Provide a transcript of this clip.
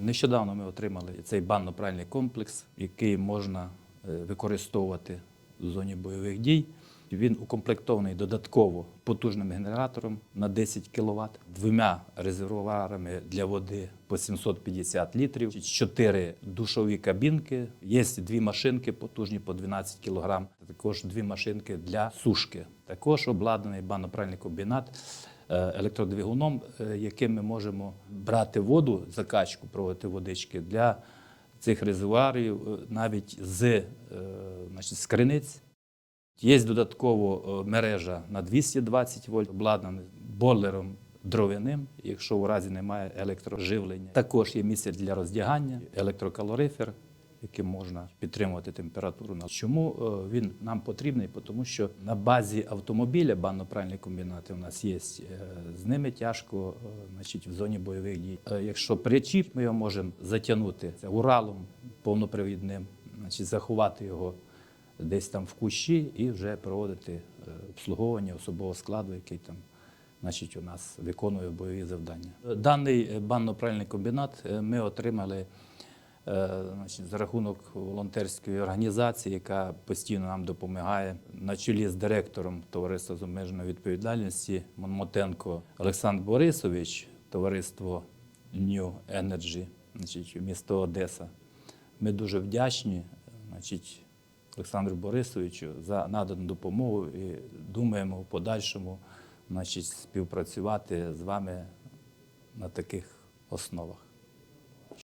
Нещодавно ми отримали цей банно-пральний комплекс, який можна е, використовувати в зоні бойових дій. Він укомплектований додатково потужним генератором на 10 кВт, двома резервуарами для води по 750 літрів, чотири душові кабінки. Є дві машинки потужні по 12 кг, також дві машинки для сушки. Також обладнаний банно-пральний комбінат електродвигуном, е, яким ми можемо брати воду, закачку, проводити водички для цих резервуарів е, навіть з, е, значить, з криниць. Є додатково е, мережа на 220 вольт, обладнана бойлером дровяним, якщо у разі немає електроживлення. Також є місце для роздягання, електрокалорифер, яким можна підтримувати температуру. Чому е, він нам потрібний? Тому що на базі автомобіля банно-пральні комбінати у нас є. Е, З ними тяжко е, значить, в зоні бойових дій. Якщо причіп, ми його можемо затягнути Уралом повнопривідним, значить, заховати його десь там в кущі і вже проводити обслуговування особового складу, який там значить, у нас виконує бойові завдання. Даний банно-пральний комбінат ми отримали значить, за рахунок волонтерської організації, яка постійно нам допомагає на чолі з директором товариства з обмеженою відповідальності Монмотенко Олександр Борисович, товариство New Energy, значить, місто Одеса. Ми дуже вдячні значить, Олександру Борисовичу за надану допомогу і думаємо в подальшому значить, співпрацювати з вами на таких основах.